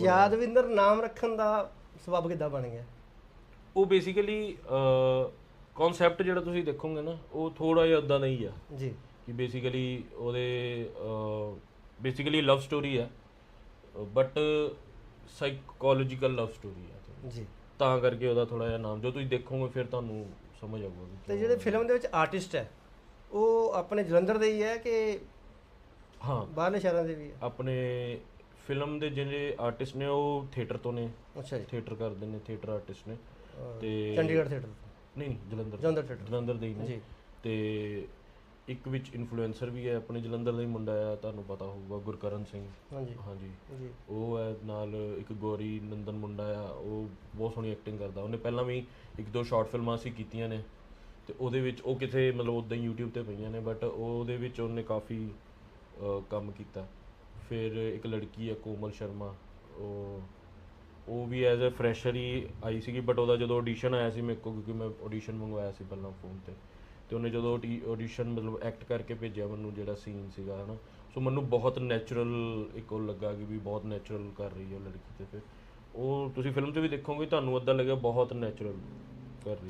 ਯਾਦਵਿੰਦਰ ਨਾਮ ਰੱਖਣ ਦਾ ਸਬਬ ਕਿੱਦਾਂ ਬਣ ਗਿਆ? ਉਹ ਬੇਸਿਕਲੀ ਕਨਸੈਪਟ ਜਿਹੜਾ ਤੁਸੀਂ ਦੇਖੋਗੇ ਨਾ ਉਹ ਥੋੜਾ ਜਿਹਾ ਉਦਾਂ ਦਾ ਹੀ ਆ। ਜੀ। ਕਿ ਬੇਸਿਕਲੀ ਉਹਦੇ ਬੇਸਿਕਲੀ ਲਵ ਸਟੋਰੀ ਹੈ ਬਟ ਸਾਈਕੋਲੋਜੀਕਲ ਲਵ ਸਟੋਰੀ ਹੈ ਜੀ। ਤਾਂ ਕਰਕੇ ਉਹਦਾ ਥੋੜਾ ਜਿਹਾ ਨਾਮ ਜੋ ਤੁਸੀਂ ਦੇਖੋਗੇ ਫਿਰ ਤੁਹਾਨੂੰ ਸਮਝ ਆਊਗਾ ਤੇ ਜਿਹੜੇ ਫਿਲਮ ਦੇ ਵਿੱਚ ਆਰਟਿਸਟ ਹੈ ਉਹ ਆਪਣੇ ਜਲੰਧਰ ਦੇ ਹੀ ਹੈ ਕਿ ਹਾਂ। ਬਾਹਰਲੇ ਸ਼ਹਿਰਾਂ ਦੇ ਵੀ ਹੈ? ਆਪਣੇ ਫਿਲਮ ਦੇ ਜਿਹੜੇ ਆਰਟਿਸਟ ਨੇ ਉਹ ਥੀਏਟਰ ਤੋਂ ਨੇ। ਅੱਛਾ ਜੀ। ਥੀਏਟਰ ਕਰਦੇ ਨੇ ਥੀਏਟਰ ਆਰਟਿਸਟ ਨੇ। ਤੇ ਚੰਡੀਗੜ੍ਹ ਥੀਏਟਰ ਨਹੀਂ ਨਹੀਂ ਜਲੰਧਰ ਜਲੰਧਰ theatre। ਜਲੰਧਰ ਦੇ ਹੀ ਨੇ। ਜੀ। ਤੇ ਇੱਕ ਵਿੱਚ ਇਨਫਲੂਐਂਸਰ ਵੀ ਹੈ ਆਪਣੇ ਜਲੰਧਰ ਦਾ ਹੀ ਮੁੰਡਾ ਆ ਤੁਹਾਨੂੰ ਪਤਾ ਹੋਊਗਾ ਗੁਰਕਰਨ ਸਿੰਘ। ਹਾਂਜੀ। ਹਾਂਜੀ। ਉਹ ਹੈ ਨਾਲ ਇੱਕ ਗੋਰੀ ਨੰਦਨ ਮੁੰਡਾ ਆ ਉਹ ਬਹੁਤ ਸੋਹਣੀ ਐਕਟਿੰਗ ਕਰਦਾ। ਉਹਨੇ ਪਹਿਲਾਂ ਵੀ ਇੱਕ ਦੋ ਸ਼ਾਰਟ ਫਿਲਮਾਂ ਸੀ ਕੀਤੀਆਂ ਨੇ। ਤੇ ਉਹਦੇ ਵਿੱਚ ਉਹ ਕਿਥੇ ਮਤਲਬ ਉਦਾਂ ਹੀ YouTube ਤੇ ਪਈਆਂ ਨੇ ਬਟ ਉਹਦੇ ਵਿੱਚ ਉਹਨੇ ਕਾਫੀ ਕੰਮ ਕੀਤਾ। ਫਿਰ ਇੱਕ ਲੜਕੀ ਹੈ ਕੋਮਲ ਸ਼ਰਮਾ। ਉਹ ਉਹ ਵੀ ਐਜ਼ ਅ ਫਰੈਸ਼ਰ ਹੀ ਆਈ ਸੀਗੀ ਬਟ ਉਹਦਾ ਜਦੋਂ ਆਡੀਸ਼ਨ ਆਇਆ ਸੀ ਮੇਰੇ ਕੋਲ, ਕਿਉਂਕਿ ਮੈਂ ਆਡੀਸ਼ਨ ਮੰਗਵਾਇਆ ਸੀ ਪਹਿਲਾਂ ਫੋਨ ਤੇ। ਤੇ ਉਹਨੇ ਜਦੋਂ ਆਡੀਸ਼ਨ ਮਤਲਬ ਐਕਟ ਕਰਕੇ ਭੇਜਿਆ ਮੈਨੂੰ ਜਿਹੜਾ ਸੀਨ ਸੀਗਾ, ਹਨਾ। ਸੋ ਮੈਨੂੰ ਬਹੁਤ ਨੈਚੁਰਲ ਇੱਕ ਉਹ ਲੱਗਾ ਕਿ ਵੀ ਬਹੁਤ ਨੈਚੁਰਲ ਕਰ ਰਹੀ ਹੈ ਉਹ ਲੜਕੀ ਤੇ ਫਿਰ। ਉਹ ਤੁਸੀਂ ਫਿਲਮ 'ਚ ਵੀ ਦੇਖੋਗੇ, ਤੁਹਾਨੂੰ ਅੱਧਾ ਲੱਗਿਆ ਬਹੁਤ ਨੈਚੁਰਲ ਕਰ ਰਹੀ